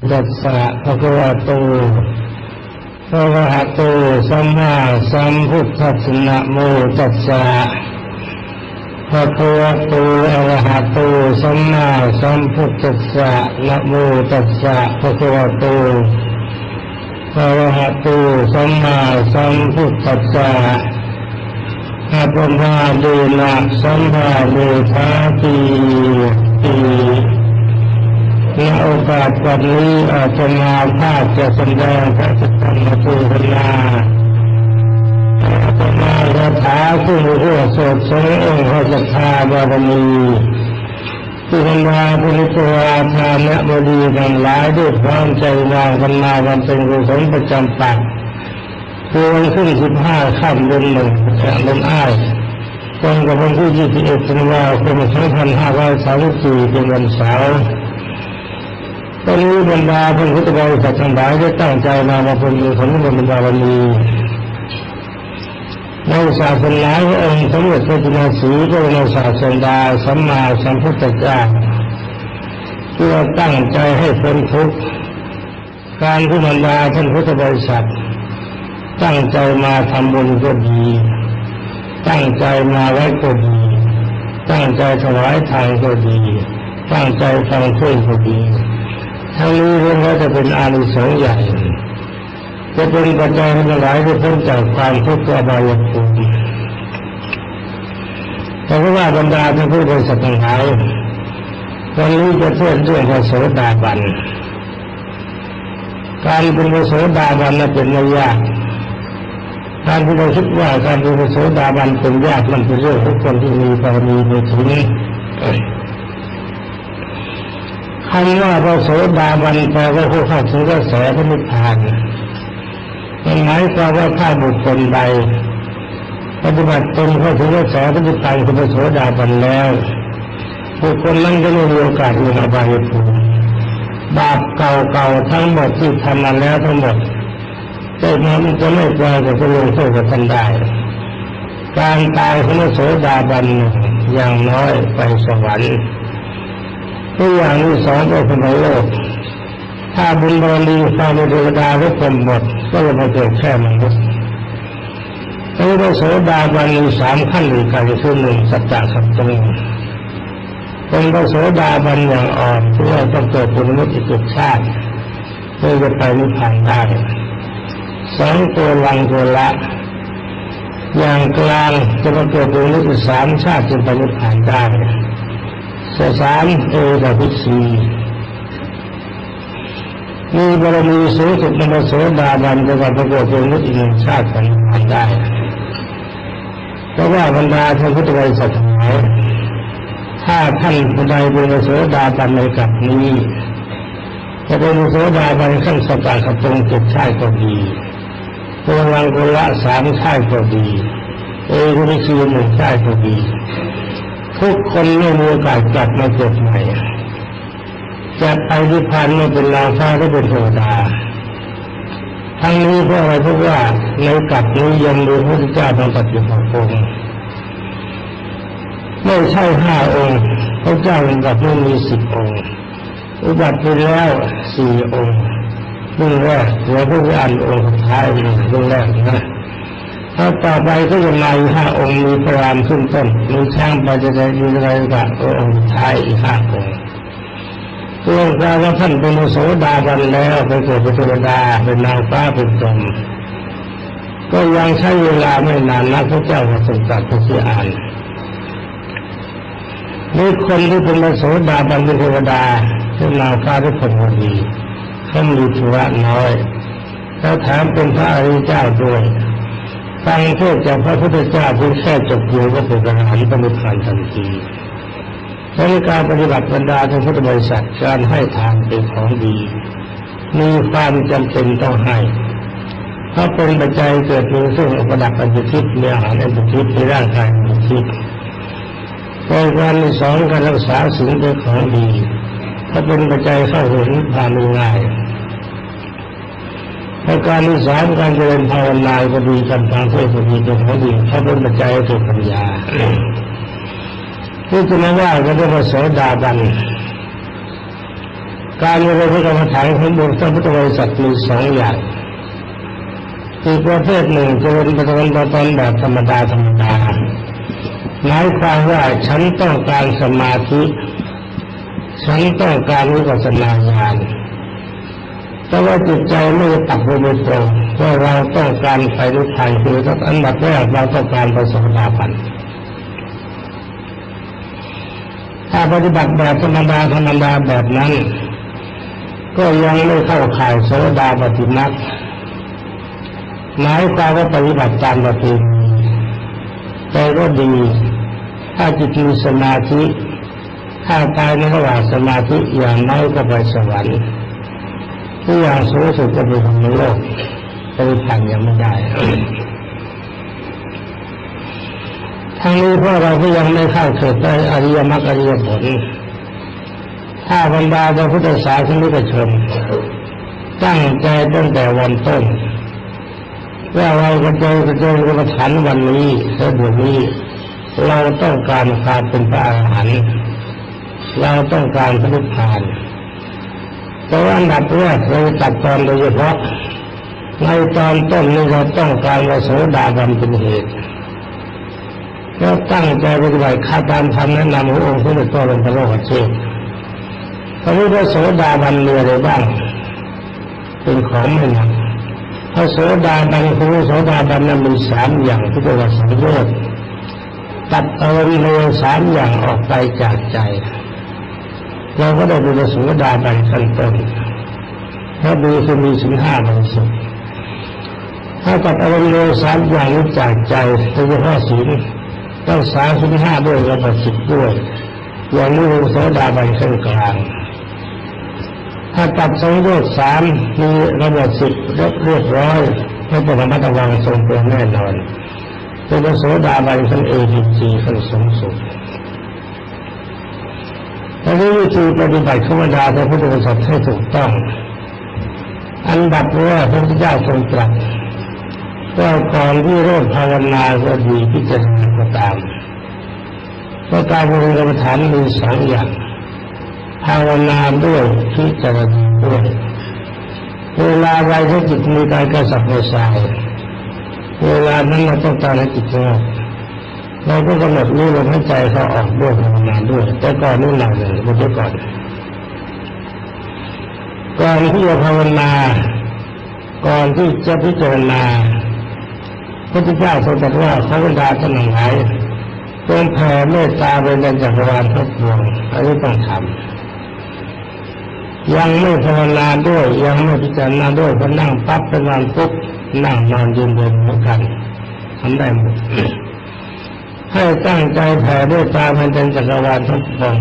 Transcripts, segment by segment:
ตัสสะภะคะวะโตภะคะวะโตสัมมาสัมพุทธัสสนะโมตัสสะภะคะวะโตอะระหะโตสัมมาสัมพุทธัสสะนะโมตัสสะภะคะวะโตอะระหะโตสัมมาสัมพุทธัสสะอะปะมาเดนะสัมภาเวทาติติ ในโอกาสวันนี้อาจจะมาภาพจะแสดงพระธรรมเทศนาอาตมาคาถาผู้มีเรื่องสดสงองค์พระสัทธาบารมีที่บรรดาพุทธวาทานบดีทั้งหลายด้วยความใจวางกันมาวันเป็นกุศลประจำปักคือวันขึ้นสิบห้าค่ำเดือนหนึ่งเดือนอ้ายตรงกับวันที่ยี่สิบเอ็ดธันวาคมสองพันห้าร้อยสามสิบสี่เป็นวันเสาร์ ตอนนี้บรรดาพระพุทธบริษัททั้งหลายได้ตั้งใจมามาเป็นอยู่ของบรรดาวันนี้ในศาสนาพระองค์สมเด็จพระจุลศรีพระบรมศาสดาสัมมาสัมพุทธเจ้าเพื่อตั้งใจให้พ้นทุกข์การที่บรรดาท่านพุทธบริษัท ตั้งใจมาทำบุญก็ดี ตั้งใจมาไว้ก็ดี ตั้งใจถวายทานก็ดี ตั้งใจฟังเทศก็ดี ทั้งนี้เรื่องว่าจะเป็นอานิสงส์ใหญ่ จะเป็นปัจจัยให้หลายได้พ้นจากความทุกข์อบายภูมิแต่ว่าบรรดาท่านผู้บริสุทธิ์ทั้งหลายวันนี้จะเทศเรื่องพระโสดาบัน การเป็นพระโสดาบันนั้นเป็นไม่ยากการที่เราคิดว่าการเป็นพระโสดาบันเป็นยากมันเป็นเรื่องของคนที่มีบารมีในถึ งคำว่าพระโสดาบันแปลว่าผู้เข้าถึงกระแสพระนิพพานหมายความว่าถ้าบุคคลใดปฏิบัติตนเข้าถึงกระแสพระนิพพานคือพระโสดาบันแล้วบุคคลนั้นจะไม่มีโอกาสลงอบายภูมิบาปเก่าๆทั้งหมดที่ทำมาแล้วทั้งหมดจะมันจะไม่กลายจะลงโทษกับท่านได้ การตายของพระโสดาบันอย่างน้อยไปสวรรค์ ตัวอย่างที่สองก็เป็นโลก ถ้าบุญบารมีความเป็นเทวดาทุกคนหมด ก็จะมาเกิดแค่มนุษย์พระโสดาบันมีสามขั้นด้วยกันคือหนึ่งสัจจะสัจจงเป็นพระโสดาบันอย่างอ่อนเพื่อต้องเกิดเป็นมนุษย์อีกชาติเพื่อจะไปนิพพานได้สองตัวลังตัวละ อย่างกลางจะมาเกิดเป็นมนุษย์สามชาติจึงไปนิพพานได้ สสามเอตพิสีมีบารมีสูงสุดในพระโสดาบันจะมาประกอบเป็นอีกหนึ่งชาติไปนิพพานได้ เพราะว่าบรรดาท่านพุทธบริษัททั้งหลายถ้าท่านผู้ใดเป็นโสดาบันในกับนี้จะเป็นโสดาบันขั้นสกาขตรงเจุดชายก็ดีตัวรังกุละสามชายก็ดี เอรุนิชีหนึ่งชายก็ดี ทุกคนไม่มีโอกาสกลับมาเกิดใหม่จะไปที่พันไม่เป็นนางฟ้าก็เป็นเทวดาทั้งนี้เพราะอะไรเพราะว่าในกับนี้ยังมีพระพุทธเจ้าทางปฏิบัติองค์ไม่ใช่ห้าองค์พระเจ้าเป็นแบบนี้มีสิบองค์อุบัติไปแล้วสี่องค์รุ่งแรกเหลือผู้อ่านองค์สุดท้ายรุ่งแรกนะ ถ้าต่อไปก็จะมาอีกห้าองค์มีพระรามขึ้นต้นมีช่างไปจะได้มีอะไรกับองค์สุดท้ายอีกห้าองค์เรื่องการว่าท่านเป็นโสดาบันแล้วไปเกิดเป็นเทวดาเป็นนางฟ้าเป็นตมก็ยังใช้เวลาไม่นานนักพระเจ้าก็ทรงตรัสพระที่อ่านนี่คนที่เป็นโสดาบันเป็นเทวดาเป็นนางฟ้าทุกคนดีเขามีธุระน้อยแล้วถามเป็นพระอริยเจ้าด้วย ฟังเทศจากพระพุทธเจ้าเพียงแค่จบอยู่ก็เป็นพระอรหันต์เป็นผ่านทันทีในการปฏิบัติบรรดาทางพุทธบริษัทการให้ทานเป็นของดี มีความจำเป็นต้องให้เพราเป็นปัจจัยเกิดมีซึ่งอุปดับปัญญทิพย์มีอาหารอันเป็นทิพย์ในร่างกายเป็นทิพย์ในการสองการรักษาสิ่งเป็นของดี ถ้าเป็นปัจจัยเข้าถึงผ่านง่าย ในการที่สามการเจริญภาวนาก็ดีการทางเทศก็ดีเป็นของดีถ้าเป็นปัจจัยเกิดปัญญาที่จะมาว่าก็เรียกว่าโสดาบันการมีพระกรรมฐานของบุญพระพุทธบริษัทมีสองอย่างอีกประเภทหนึ่งจะเป็นปฏิบัติตนแบบธรรมดาธรรมดาหมายความว่าฉันต้องการสมาธิ ฉันต้องการวิปัสสนาญาณ แต่ว่าจิตใจไม่ตักไปโดยตรงว่าเราต้องการไปนิพพานคืออันดับแรกเราต้องการประสบดาบันถ้าปฏิบัติแบบธรรมดาธรรมดาแบบนั้น ก็ยังไม่เข้าข่ายโสดาปฏิมักหมายความว่าปฏิบัติตามปฏิแต่ก็ดี ถ้าจิตมีสมาธิถ้าตายในระหว่างสมาธิอย่างน้อยก็ไปสวรรค์ ที่อย่างสูงสุดจะเป็นของโลกไปผ่านยังไม่ได้ทั้งนี้เพราะเราก็ยังไม่เข้าเกิดได้อริยมรรคอริยผล ถ้าบรรดาพระพุทธศาสนิกชนตั้งใจตั้งแต่วันต้นว่าเรากระโจนกระโจนกระฐานวันนี้และเดี๋ยวนี้ เราต้องการความเป็นพระอรหันต์เราต้องการพระนิพพาน แต่ว่าอันดับแรกเราตัดตอนโดยเฉพาะในตอนต้นนี้เราต้องการวโสดาบันเป็นเหตุก็ตั้งใจปฏิบัติข้าตามธรรแนะนำขององค์พระเดชพระบรมโลกเชษพระพุทธโสดาบันมีอะไรบ้าง เป็นของไม่หนักพระโสดาบันคือโสดาบันนั้นมีสามอย่างที่เรียกว่าสังโยชน์ตัดเอาเลวสามอย่างออกไปจากใจ เราก็ได้เป็นโสดาบันขั้นต้นถ้าดูคือมีสินห้าบริสุทถ้าตัดเอาเลวสามอย่างจากใจโดยเฉพาะศีลต้องสามสิบห้าด้วยระบบสิบด้วยอย่างนี้เป็นโสดาบันขั้นกลาง ถ้าตัดสังโยชน์สามมีระบบสิบเรียบร้อยไม่ต้องระมัดระวังทรงตัวแน่นอนเป็นโสดาบันขั้นเอดีจีขั้นสูงสุด อันนี้วิธีปฏิบัติขมดาพระพุทธศาสนาให้ถูกต้อง อันดับแรกพระพุทธเจ้าทรงตรัสว่าก่อนที่เริ่มภาวนาก็ดีพิจารณาก็ตามก็การบริกรรมฐานมีสองอย่างภาวนาด้วยพิจารณาด้วยเวลาใดที่จิตมีการกระสับกระส่ายเวลานั้นเราต้องการให้จิตสงบ เราก็กำหนดรู้ลมหายใจเขาออกด้วยภาวนาด้วยแต่ก่อนนี่หนักเลยเมื่อก่อนก่อนที่จะภาวนา ก่อนที่จะพิจารณาพระพุทธเจ้าทรงตรัสว่าพระบรรดาท่านหลายจงแผ่เมตตาไปในจักรวาลทั้งปวงอันนี้ต้องทำยังไม่ภาวนาด้วยยังไม่พิจารณาด้วยพอนั่งปั๊บเป็นวันปุ๊บนั่งนอนยืนเดินเหมือนกันทำได้หมด ให้ตั้งใจแผ่ด้วยตามันเป็นจักรวาลทั้งปวง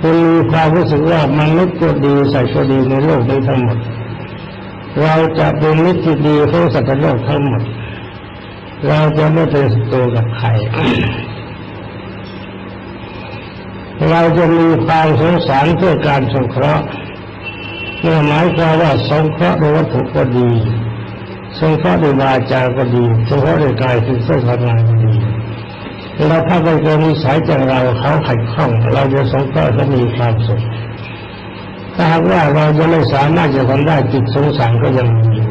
คุณมีความรู้สึกว่ามนุษย์ก็ดีใส่ก็ดีในโลกนี้ทั้งหมด เราจะเป็นมิตรที่ดีของสัตว์โลกทั้งหมด เราจะไม่เป็นศัตรูกับใครเราจะมีความสงสารเพื่อการสงเคราะห์นี่หมายความว่าสงเคราะห์โดยวัตถุก็ดีสงเคราะห์โดยวาจาก็ดีสงเคราะห์โดยกายคือเส้นทำงานก็ดี เราถ้าไปเจอนิสัยจากเราเขาขัดข้อง เราจะสงเคราะห์เขามีความสุขถ้าหากว่าเราจะไม่สามารถจะทำได้จิตสงสารก็ยังมีอยู่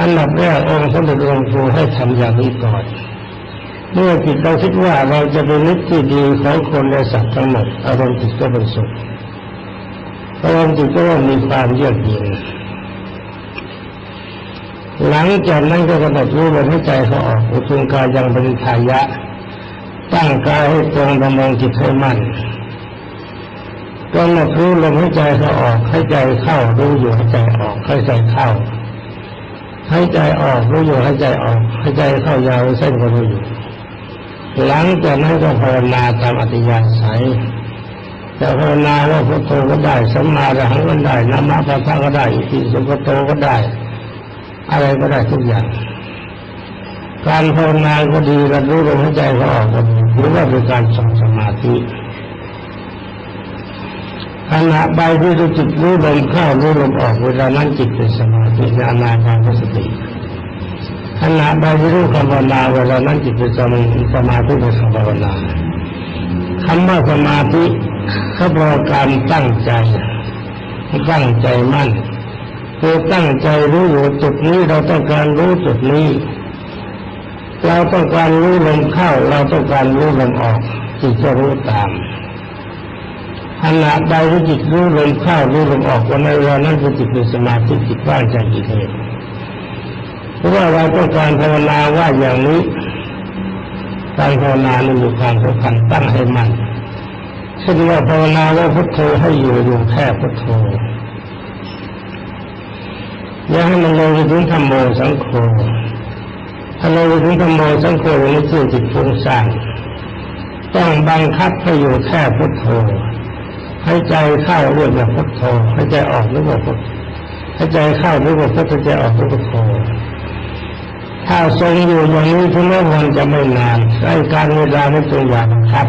อันดับแรกองค์สมเด็จหลวงปู่ให้ทำอย่างนี้ก่อนเมื่อจิตเราคิดว่าเราจะเป็นนิสที่ดีของคนและสัตว์ทั้งหมดอารมณ์จิตก็เป็นสุขอารมณ์จิตก็มีความเยือกเย็น หลังจากนั้นก็กำหนดรู้ลมหายใจเขาออกอุทุงกายยังเป็นทายะ ตั้งกายให้ตรงดำรงจิตให้มั่นกำหนดรู้ลมหายใจเขาออกให้ใจเข้ารู้อยู่ให้ใจออกให้ใจเข้าให้ใจออกรู้อยู่ให้ใจออกให้ใจเข้ายาวเส้นก็รู้อยู่ หลังจากนั้นก็ภาวนาตามอธิยาศัยจะภาวนาว่าพุทโธก็ได้สัมมาระหังก็ได้นามาปะทะก็ได้อิติสุปโตก็ได้ อะไรก็ได้ทุกอย่าง การภาวนาก็ดีระรู้ลมหายใจก็ออกก็ดีหรือว่าเป็นการทรงสมาธิขณะใบที่จิตรู้ลมเข้ารู้ลมออกเวลานั้นจิตเป็นสมาธิในอนาคตสติขณะใดที่รู้คำภาวนาเวลานั้นจิตเป็นสมาธิสมาธิเป็นคำภาวนาคำว่าสมาธิเขาบอกการตั้งใจตั้งใจมั่น คือตั้งใจรู้อยู่จุดนี้เราต้องการรู้จุดนี้ เราต้องการรู้ลมเข้า เราต้องการรู้ลมออกจิตจะรู้ตามขณะใดที่จิตรู้ลมเข้ารู้ลมออกวันในเวลานั้นคือจิตมีสมาธิจิตว่างจากกิเลสเพราะว่าเราต้องการภาวนาว่าอย่างนี้การภาวนานั้นมีความสำคัญตั้งให้มันเช่นว่าภาวนาว่าพุทโธให้อยู่อยู่แค่พุทโธ อย่าให้มันลงไปถึงธรรมโมสังโฆถ้าลงไปถึงธรรมโมสังโฆอย่างนี้คือจิตฟุ้งซ่านต้องบังคับให้อยู่แค่พุทโธให้ใจเข้าเรื่องแบบพุทโธให้ใจออกเรื่องแบบพุทให้ใจเข้าเรื่องแบบพุทใจออกเรื่องพุทโธถ้าทรงอยู่อย่างนี้ถึงแม้วันจะไม่นานใช้การเวลาไม่ตรงอย่างครับ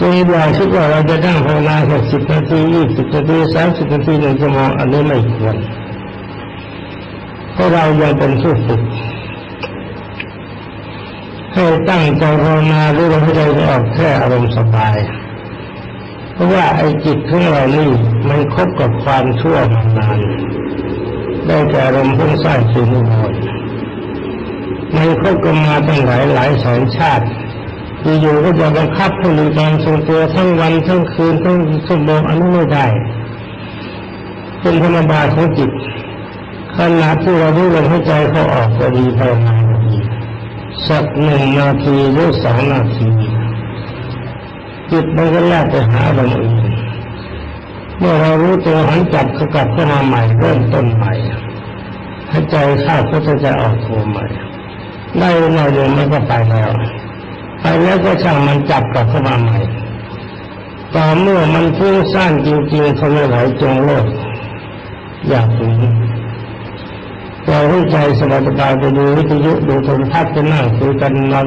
จงอย่าคิดว่าเราจะนั่งภาวนาแค่สิบนาทียี่สิบนาทีสามสิบนาทีหนึ่งชั่วโมงอันนี้ไม่ควรเพราะเรายังเป็นผู้ฝึกให้ตั้งใจภาวนาหรือเราให้ใจออกแค่อารมณ์สบาย เพราะว่าไอ้จิตของเรานี่มันคบกับความชั่วมานานได้แก่อารมณ์พุ่งสร้างสิ่งนิวรณ์มันคบกันมาตั้งหลายหลายแสนชาติ อยู่ๆก็จะบังคับให้มีการทรงตัวทั้งวันทั้งคืนทั้งชั่วโมงอันนี้ไม่ได้ เป็นธรรมดาของจิตขณะที่เรารู้ลมหายใจเขาออกก็ดีภาวนาดีสักหนึ่งนาทีหรือสองนาทีจิตมันก็แลกไปหาอารมอื่นเมื่อเรารู้ตัวหันจับสกัดเข้ามาใหม่เริ่มต้นใหม่ให้ใจเข้าก็จะจะออกโทใหม่ได้หน่อยเดียวมันก็ไปแล้ว ไปแล้วก็ช่างมันจับกลับเข้ามาใหม่ต่อเมื่อมันฟุ้งซ่านจริงๆทนไม่ไหวจงโลดอย่าฝืนเราให้ใจสบายสบายไปดูวิทยุดูโทรทัศน์ไปนั่งคุยกันนอน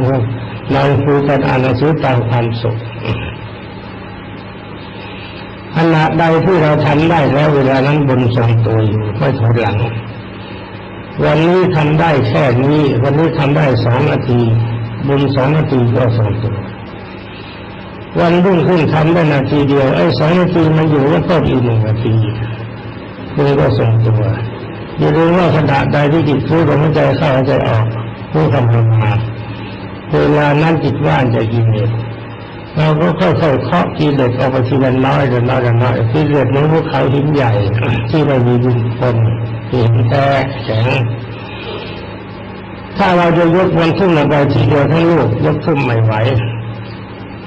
นอนคุยกันอ่านหนังสือตามความสุขขณะใดที่เราทำได้แล้วเวลานั้นบนทรงตัวอยู่ไม่ถอยหลัง วันนี้ทำได้แค่นี้ วันนี้ทำได้สองนาที บุญสองนาทีก็ทรงตัววันรุ่งขึ้นทำได้นาทีเดียวไอ้สองนาทีมันอยู่ก็เพิ่มอีกหนึ่งนาทีบุญก็ทรงตัวอย่าลืมว่าขณะใดที่จิตรู้ลมหายใจเข้าหายใจออกรู้คำภาวนาเวลานั้นจิตว่างจะกินเองเราก็ค่อยๆเคาะกิเลสออกไปทีละน้อยละน้อยละน้อยกิเลสนั้นพวกเขาหินใหญ่ที่ไม่มีดินคนเหินแท้แข็ง ถ้าเราจะยกมันขึ้นมาไปทีเดียวทั้งลูกยกขึ้นไม่ไหว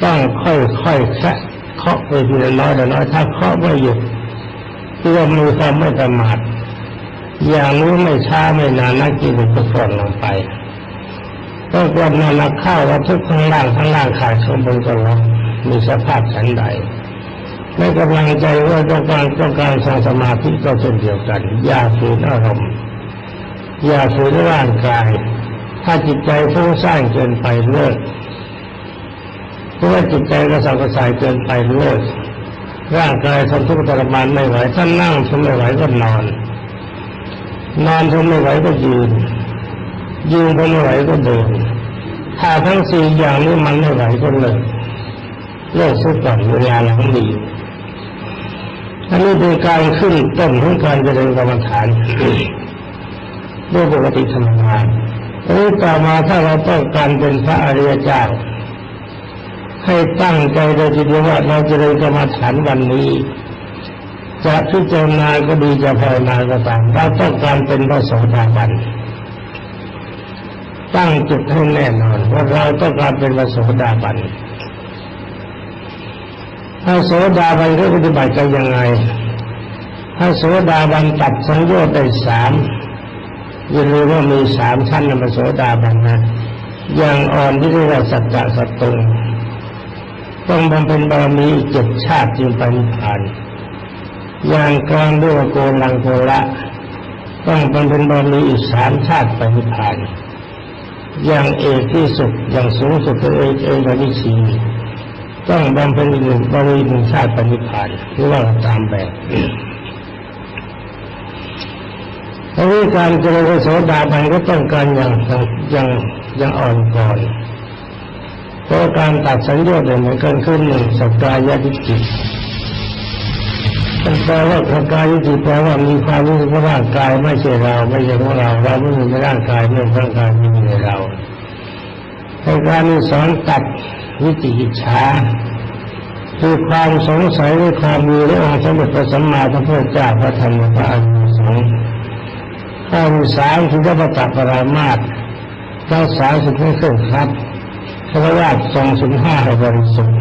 ต้องค่อยๆแค่เคาะไปทีละน้อยละน้อยถ้าเคาะไม่หยุดเพื่อมือความไม่ประมาทอย่างนี้ไม่ช้าไม่นานนักกิเลสก็ส่วนลงไปต้องกลับมานักข้าวว่าทุกข้างล่างข้างล่างขาดข้างบนก็ลงมีสภาพฉันใดไม่กำลังใจว่าต้องการต้องการสร้างสมาธิก็เช่นเดียวกัน อย่าฝืนอารมณ์อย่าฝืนร่างกาย ถ้าจิตใจฟุ้งซ่านเกินไปเลิกเพราะว่าจิตใจกระสับกระส่ายเกินไปเลิกร่างกายทนทุกข์ทรมานไม่ไหวถ้านั่งทนไม่ไหวก็นอน นอนทนไม่ไหวก็ยืน ยืนทนไม่ไหวก็เดินถ้าทั้งสี่อย่างนี้มันไม่ไหวก็เลิกเลิกสุดก่อนเวลาหลังดีอันนี้เป็นการขึ้นต้นของการเจริญกรรมฐานด้วยปกติธรรมดา อันนี้ต่อมาถ้าเราต้องการเป็นพระอริยเจ้า ให้ตั้งใจโดยทีเดียวว่าเราจะเริญกรรมฐานวันนี้ จะพิจารณาก็ดีจะภาวนาก็ตามเราต้องการเป็นพระโสดาบันตั้งจุดให้แน่นอนว่าเราต้องการเป็นพระโสดาบันพระโสดาบันเขาปฏิบัติกันยังไงพระโสดาบันตัดสังโยชน์ได้สาม อย่าลืมว่ามีสามชั้นนพระโสดาบันนะอย่างอ่อนที่เรียกว่าสัจจะสัตตุงต้องบำเพ็ญบารมีเจ็ดชาติจึงไปนิพพานอย่างกลางด้วยโกลังโกละต้องบำเพ็ญบารมีอีกสามชาติไปนิพพานอย่างเอกที่สุดอย่างสูงสุดตัวเอกเอกวิชีต้องบำเพ็ญหนึ่งบาริหนึ่งชาติปณิพานหรือว่าตามแบบ เพราะการเจริญโสดาบันก็ต้องการอย่างอย่างอย่างอ่อนก่อนเพราะการตัดสัญญาเนี่ยเหมือนกันขึ้นหนึ่งสกายทิฏฐิมันแปลว่าสกายทิฏฐิแปลว่ามีความรู้สึกว่าร่างกายไม่ใช่เรา ไม่ใช่ของเราเราไม่มีในร่างกายไม่ร่างกายไม่มีในเราในการนี้สอนตัดวิจิกิจฉาคือความสงสัยในความมีในองค์สมเด็จพระสัมมาสัมพุทธเจ้าพระธรรมพระอริยสงฆ์ ข้อที่สามคือพระตัปรามาตทั้งสามสิบห้าเครื่องครับพระราชทรงสิบห้าบริสุทธิ์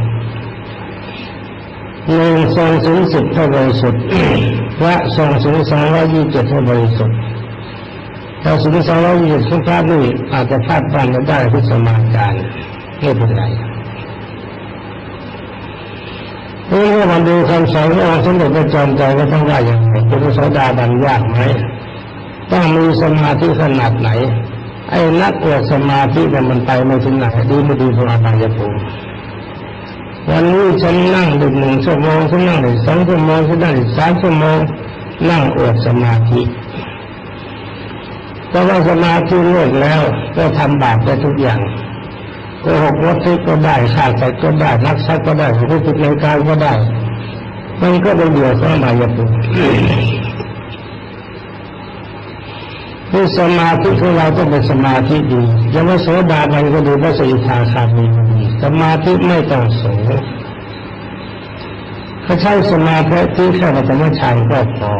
หนึ่งทรงสิงสิบให้บริสุทธิ์พระทรงสิงสองร้อยยี่สิบเจ็ดให้บริสุทธิ์ถ้าสิงสองร้อยยี่สิบทุกพระนี่อาจจะพลาดพลาดได้ที่สมาการไม่เป็นไรเมื่อมาดูคำสอนของสมเด็จพระจอมไตรก็ต้องว่าอย่างไรเป็นโสดาบันยากไหม ต้องมีสมาธิขนาดไหน ไอ้นักอวดสมาธิเนี่มันไปไม่ถึงไหนดีไม่ดีพระอบายภูมิวันนี้ฉันนั่งดึกหนึ่งชั่วโมงฉันนั่งดึกสองชั่วโมงฉันนั่งดึกสามชั่วโมงนั่งอวดสมาธิเพราะว่าสมาธิเลิกแล้วก็ทำบาปได้ทุกอย่างโกหกวัตถุก็ได้ฆ่าสัตว์ก็ได้รักทรัพย์ก็ได้ผู้ผิดในการก็ได้ มันก็เป็นเดือดร้อนมายาภูมิ คือสมาธิของเราต้องเป็นสมาธิดีอย่าว่าโสดาบันก็ดีว่าสิทาคามีสมาธิไม่ต้องสูงเขาใช้สมาธิที่แค่ปฐมฌานก็พอ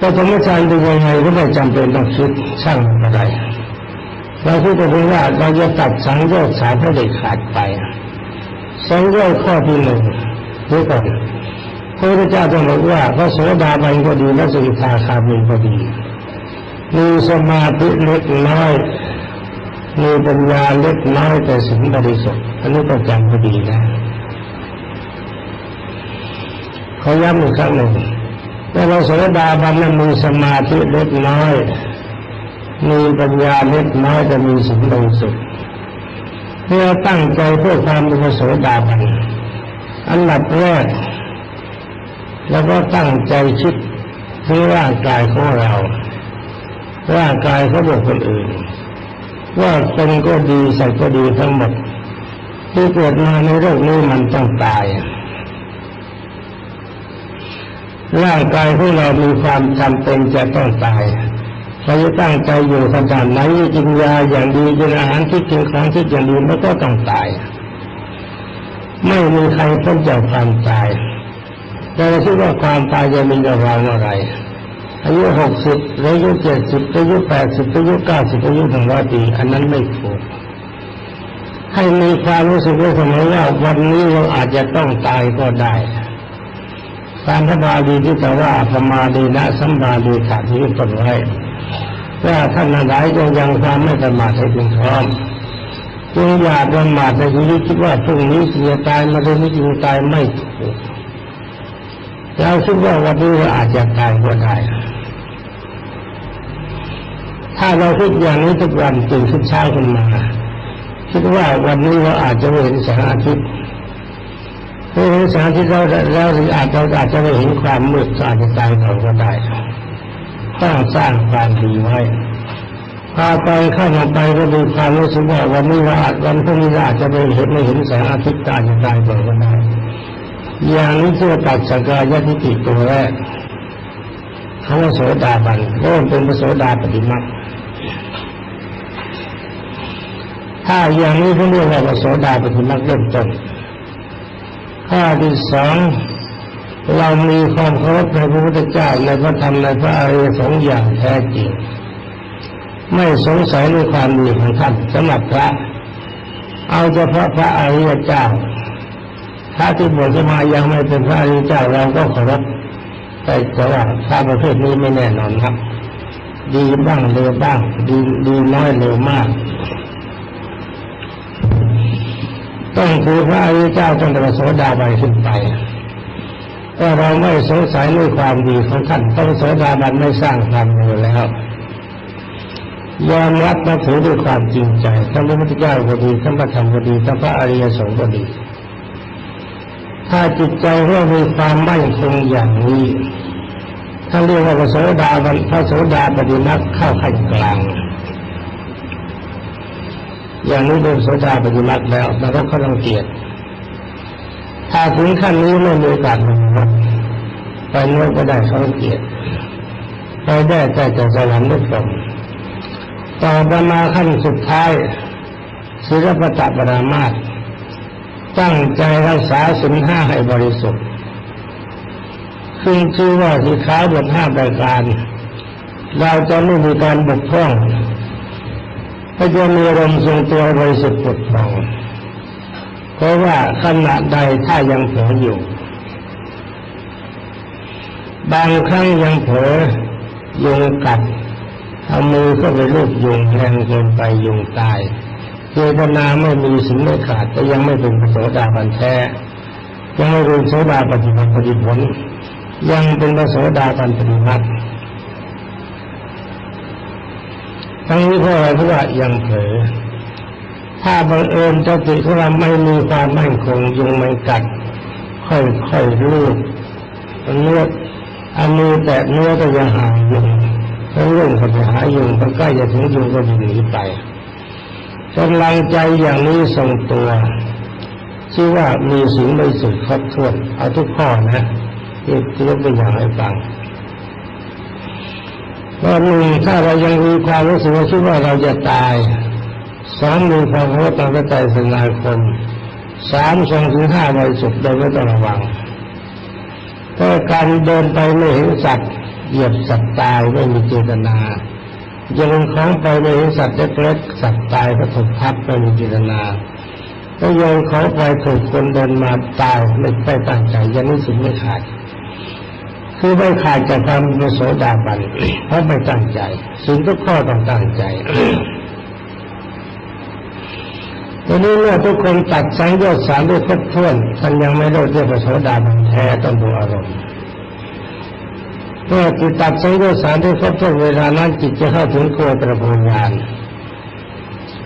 ปฐมฌานเป็นยังไงก็ไม่จำเป็นต้องคิดช่างอะไรเราพูดไปว่าเราจะตัดสังโยชน์สามให้เด็ดขาดไปสังโยชน์ข้อที่หนึ่งนี่ก่อน พระพุทธเจ้าต้องบอกว่าพระโสดาบันก็ดีพระสิทาคามีก็ดีมีสมาธิเล็กน้อยมีปัญญาเล็กน้อยแต่สิ่งบริสุทธิ์อันนี้ต้องจำให้ดีนะเขาย้ำอีกครั้งหนึ่งว่เราโสดาบันนั้นมีสมาธิเล็กน้อย มีปัญญาเล็กน้อยแต่มีสิ่งบริสุทธิ์เพื่อตั้งใจเพื่อความเป็นโสดาบันอันดับแรก แล้วก็ตั้งใจคิดถึงร่างกายของเรา ร่างกายเของบุคคลอื่น ว่าเป็นก็ดีใส่ก็ดีทั้งหมดที่เกิดมาในโลกนี้มันต้องตาย ร่างกายของเรามีความจำเป็นจะต้องตายเราจะตั้งใจอยู่ขนาดไหนกินยาอย่างดีกินอาหารที่กินของที่อย่างดีมันก็ต้องตาย ไม่มีใครพ้นจากความตาย เราคิดว่าความตายจะมีกับเราเมื่อไรอายุหกสิบอายุเจ็ดสิบอายุแปดสิบอายุเก้าสิบอายุหนึ่งร้อยปีอันนั้นไม่ถูกให้มีความรู้สึกว่าสมัยว่าวันนี้เราอาจจะต้องตายก็ได้ตามพระบาลีที่แต่ว่าสมาดีนะสัมบาดีขาดที่ตนไว้ว่าท่านหลายจงยังความไม่ประมาทให้ถึงพร้อมจึงอย่าประมาทในชีวิตคิดว่าพรุ่งนี้จะตายมาเดือนนี้จะตายไม่ถูก เราคิดว่าวันนี้เราอาจจะตายก็ได้ ถ้าเราคิดอย่างนี้ทุกวันตื่นขึ้นเช้าขึ้นมา คิดว่าวันนี้เราอาจจะเห็นแสงอาทิตย์ไม่เห็นแสงอาทิตย์เราแล้วอาจจะอาจจะไม่เห็นความมืดอาจจะตายเราก็ได้ต้องสร้างความดีไว้พาไปเข้ามาไปก็มีความรู้สึกว่าวันนี้เราอาจวันพรุ่งนี้อาจจะไม่เห็นไม่เห็นแสงอาทิตย์อาจจะตายเราก็ได้ อย่างนี้เพื่อตัดสกายทิฏฐิตัวแรกคำว่าโสดาบันเริ่มเป็นพระโสดาปฏิมาถ้าอย่างนี้เขาเรียกว่าพระโสดาปฏิมาเริ่มต้นข้อที่สองเรามีความเคารพในพระพุทธเจ้าในพระธรรมในพระอริยสงฆ์อย่างแท้จริงไม่สงสัยในความดีของท่านสำหรับพระ เอาเฉพาะพระอริยเจ้า ถ้าที่บวชมายังไม่เป็นพระอริยเจ้าเราก็เคารพแต่แต่ว่าถ้าประเภทนี้ไม่แน่นอนครับ ดีบ้างเลวบ้าง ดีดีน้อยเลวมาก ต้องคือพระอริยเจ้าจนแต่โสดาบันขึ้นไปถ้าเราไม่สงสัยในความดีของท่านต้องโสดาบันไม่สร้างความเลวแล้วยอมรับนับถือด้วยความจริงใจทั้งพระพุทธเจ้าก็ดีทั้งพระธรรมก็ดีทั้งพระอริยสงฆ์ก็ดี ถ้าจิตใจเรามีความมั่นคงอย่างนี้ถ้าเรียกว่าพระโสดาบันพระโสดาปฏินักเข้าขั้นกลาง อย่างนี้เป็นโสดาปฏิมาแล้วนรกเขารังเกียจถ้าถึงขั้นนี้ไม่มีกาสลงนรกไปนรกก็ได้เขารังเกียจไปได้แต่จะสวรรค์ไม่ตรงต่อมาขั้นสุดท้ายศิลปะปรามาต ตั้งใจรักษาสินห้าให้บริสุทธิ์ขึ้นชื่อว่าสิขาบทห้าประการ เราจะไม่มีการบกพร่องก็จะมีอารมณ์ทรงตัวบริสุทธิ์ปลดปล่องเพราะว่าขณะใดถ้ายังเผลออยู่ บางครั้งยังเผลอยุงกัดเอามือเข้าไปลูบยุงแรงเกินไปยุงตาย เจตนาไม่มีสิ่งไม่ขาดแต่ยังไม่เป็นพระโสดาบันแท้ ยังไม่เป็นโสดาปฏิบัติปฏิผล ยังเป็นพระโสดาบันปฏิบัติทั้งนี้เพราะอะไรเพราะว่ายังเผลอถ้าบังเอิญสติของเราไม่มีความมั่นคงยุงมันกัด ค่อยๆรูปเนื้อเอามือแตะเนื้อก็ยังห่างยุงถ้าเรื่องปัญหายุงพอใกล้จะถึงยุงก็จะหนีไป กำลังใจอย่างนี้ทรงตัว ชื่อว่ามีสิ่งไม่สุดครบถ้วนเอาทุกข้อนะที่ยกตัวอย่างให้ฟังว่าหนึ่งถ้าเรายังมีความรู้สึกว่าคิดว่าเราจะตายสองมีความรู้ต่างใจสนาคมสามทรงถึงห้าบริสุทธิ์โดยไม่ต้องระวังก็การเดินไปไม่เห็นสัตว์เหยียบสัตว์ตายไม่มีเจตนา ยังของไปไม่เห็นสัตว์เล็กๆสัตว์ตายก็ถูกทับไม่มีเจตนาก็โยนของไปถูกคนเดินมาตายไม่ไปตั้งใจยังนี้สิ่งไม่ขาด คือไม่ขาดจากความเป็นโสดาบันเพราะไม่ตั้งใจสิ่งทุกข้อต้องตั้งใจทีนี้เมื่อทุกคนตัดสังโยชน์สามด้วยครบถ้วนท่านยังไม่ได้เรียกว่าโสดาบันแท้ต้องดูอารมณ์ เมื่อจิตตัดสังโยชน์สามด้วยครบถ้วนเวลานั้นจิตจะเข้าถึงโคตรภูญาณ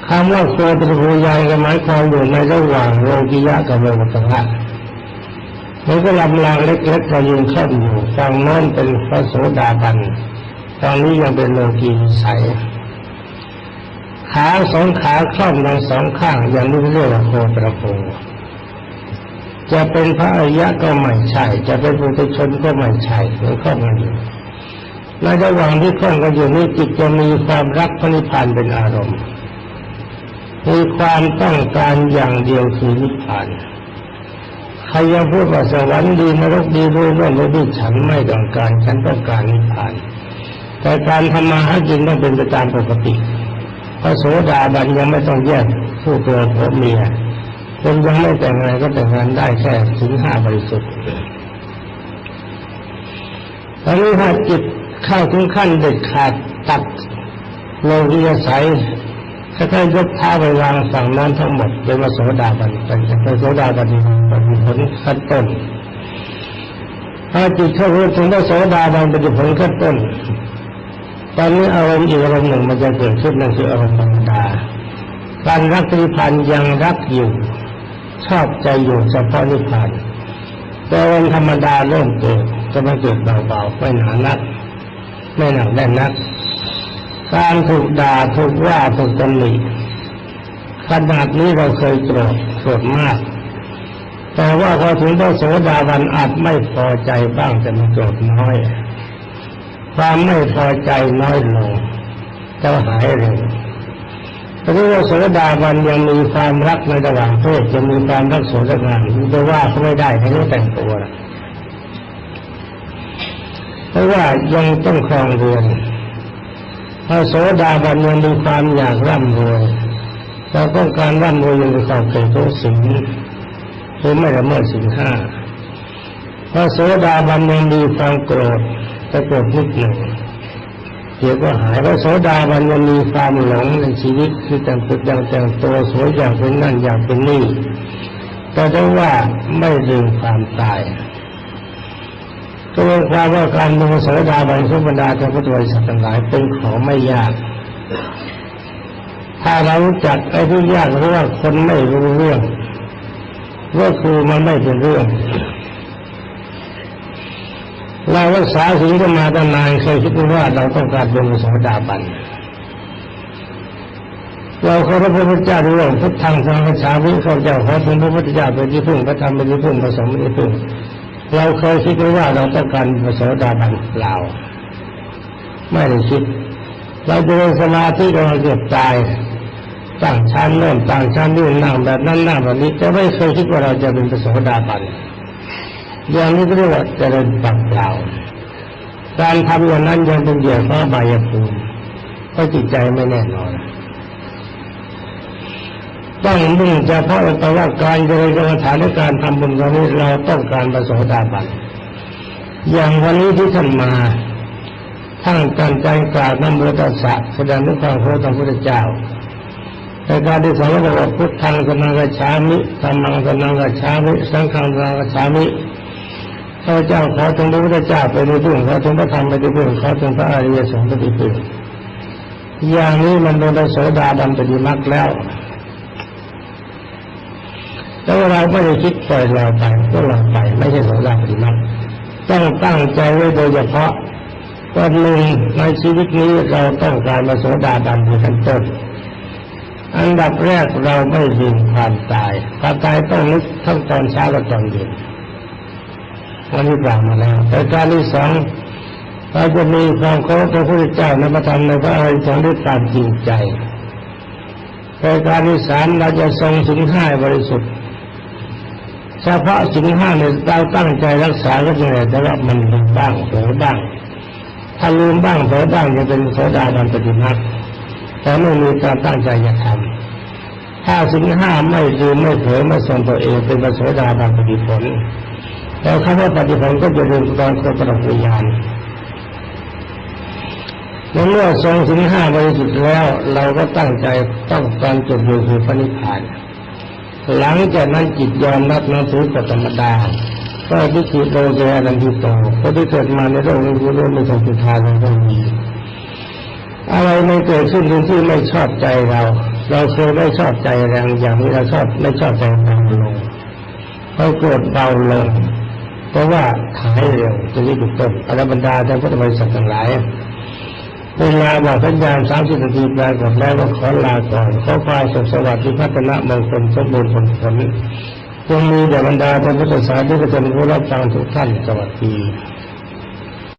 คำว่าโคตรภูญาณก็หมายความอยู่ในระหว่างโลกิยะกับโลกุตระมันก็ลำลางเล็กๆก็ยืนเข้าอยู่ฝั่งโน้นเป็นพระโสดาบันตอนนี้ยังเป็นโลกีใสขาสองขาคล่อมทั้งสองข้างอย่างนี้เรียกว่าโคตรภู จะเป็นพระอริยะก็ไม่ใช่ จะเป็นปุถุชนก็ไม่ใช่มันคล่อมกันอยู่ในระหว่างที่คล่อมกันอยู่นี้จิตจะมีความรักพระนิพพานเป็นอารมณ์มีความต้องการอย่างเดียวคือนิพพานใครยังพูดว่าสวรรค์ดีนรกดีด้วยเรื่องนี้ฉันไม่ต้องการฉันต้องการนิพพาน แต่การทำมาหากินต้องเป็นไปตามปกติพระโสดาบันยังไม่ต้องแยกผู้ตัวผัวเมีย คนยังไม่แต่งงานก็แต่งงานได้แค่ถึงห้าบริสุทธิ์ตอนนี้ถ้าจิตเข้าถึงขั้นเด็ดขาดตัดโลกิยสัยถ้าท่านยกท้าไปวางฝั่งนั้นทั้งหมดเป็นมาโสดาบันเป็นเป็นโสดาบันปฏิผลขั้นต้นถ้าจิตเข้าถึงพระโสดาบันปฏิผลขั้นต้นตอนนี้อารมณ์อีกอารมณ์หนึ่งมันจะเกิดขึ้นนั่นคืออารมณ์ธรรมดาการรักนิพพานยังรักอยู่ ชอบใจอยู่เฉพาะนิพพานแต่วันธรรมดาเริ่มเกิดจะมาเกิดเบาๆไม่หนานัก ไม่หนักแน่นนัก การถูกด่าถูกว่าถูกตำหนิขนาดนี้เราเคยโกรธโกรธมาก แต่ว่าพอถึงพระโสดาบันอาจไม่พอใจบ้างแต่มันโกรธน้อย ความไม่พอใจน้อยลงจะหายเร็ว แต่ว่าโสดาบันยังมีความรักในระหว่างเพศจะมีความรักโสดงานจะว่าเขาไม่ได้เขาไม่แต่งตัวเพราะว่ายังต้องครองเรือนพระโสดาบันยังมีความอยากร่ำรวยเราต้องการร่ำรวยยังมีความเกิดทุสิงคือไม่ละเมิดสิงห้าพระโสดาบันยังมีความโกรธแต่โกรธนิดหนึ่ง เดี๋ยวก็หายพระโสดาบันยังมีความหลงในชีวิตคือแต่งตัวอย่างแต่งตัวสวยอย่างเป็นนั่นอย่างเป็นนี่ แต่ได้ว่าไม่ลืมความตาย ก็เป็นความว่าการเป็นโสดาบันสุบรรดาท่านพุทธบริษัททั้งหลายเป็นของไม่ยาก ถ้าเราจักไอ้ที่ยากเพราะว่าคนไม่รู้เรื่องก็คือมันไม่เป็นเรื่อง เรารักษาศีลกันมาตั้งนานเคยคิดว่าเราต้องการเป็นโสดาบันเราเคารพพระพุทธเจ้าด้วยพุทธังสังฆฉามิข้าเจ้าขอถึงพระพุทธเจ้าเป็นที่พึ่งพระธรรมเป็นที่พึ่งพระสงฆ์เป็นที่พึ่งเราเคยคิดว่าเราต้องการพระโสดาบันเปล่าไม่ได้คิด เราจะเป็นสมาธิกำลังเกือบตายตั้งชั้นเริ่มตั้งชั้นนี่นั่งแบบนั้นนั่งแบบนี้จะไม่เคยคิดว่าเราจะเป็นพระโสดาบัน อย่างนี้ก็เรียกว่าเจริญปักเปล่าการทำอย่างนั้นยังเป็นเหยื่อข้อบายภูมิเพราะจิตใจไม่แน่นอนต้องมุ่งเฉพาะแต่ว่าการเจริญกรรมฐานและการทำบุญตรงนี้เราต้องการประสบดาบันอย่างวันนี้ที่ท่านมาทั้งการใจกล่าวนำโมตัสสะแสดงถึงความเคารพต่อพระพุทธเจ้าในการที่สอนเราว่าพุทธังสนังกัจฉามิธรรมังสนังกัจฉามิ สังฆังสนังกัจฉามิ พระเจ้าขอถึงพระพุทธเจ้าไปในเรื่องขอถึงพระธรรมไปในเรื่องขอถึงพระอริยสงฆ์ไปในเรื่องอย่างนี้มันเป็นโสดาบันปฏิมักแล้ว แล้วเราไม่ได้คิดปล่อยเราไปก็เราไป ไม่ใช่โสดาปฏิมักต้องตั้งใจไว้โดยเฉพาะวันหนึ่งในชีวิตนี้เราต้องการมาโสดาบันเป็นขั้นต้นอันดับแรกเราไม่ยินความตายความตายต้องนึกทั้งตอนเช้าและตอนเย็น วันนี้กล่าวมาแล้วแต่การที่สองเราจะมีความเคารพพระพุทธเจ้าในพระธรรมในพระอริยสงฆ์ด้วยความจริงใจแต่การที่สามเราจะทรงถึงห้าบริสุทธิ์เฉพาะสิ่งห้าเนี่ยเราตั้งใจรักษาก็จริงแต่ว่ามันลืมบ้างเผลอบ้างถ้าลืมบ้างเผลอบ้างจะเป็นโสดาบันปฏิมาแต่ไม่มีการตั้งใจจะทำถ้าสิ่งห้าไม่ลืมไม่เผลอไม่ส่งตัวเองเป็นโสดาบันปฏิผล แล้วคำว่าปฏิผลก็จะเรียนตอนโคตรวิญญาณเมื่อทรงสิ่งห้าบริสุทธิ์แล้ว เราก็ตั้งใจต้องการจุดอยู่คือพระนิพพาน หลังจากนั้นจิตยอมรับนับถือกฎธรรมดาก็ทิฏฐิโลเกนันทิโตก็ที่เกิดมาในโลกนี้รู้ไม่ต้องสุดทานก็มีอะไรไม่เกิดขึ้นที่ไม่ชอบใจเรา เราเคยไม่ชอบใจแรงอย่างนี้เราชอบไม่ชอบใจเบาลงเขาโกรธเบาลง เพราะว่าขายเร็วจะนี้ถูกต้นอรบรรดาท่านพุทธบริษัททั้งหลายเวลาว่าสัญญาณสามสิบนาทีปลายก่อนแล้วก็ขอลาก่อนขอความสุขสวัสดิ์ที่พัฒนามงคลสมบูรณ์ผลผลจงมีแด่บรรดาท่านพุทธศาสนิกชนผู้รับฟังทุกท่านสวัสดี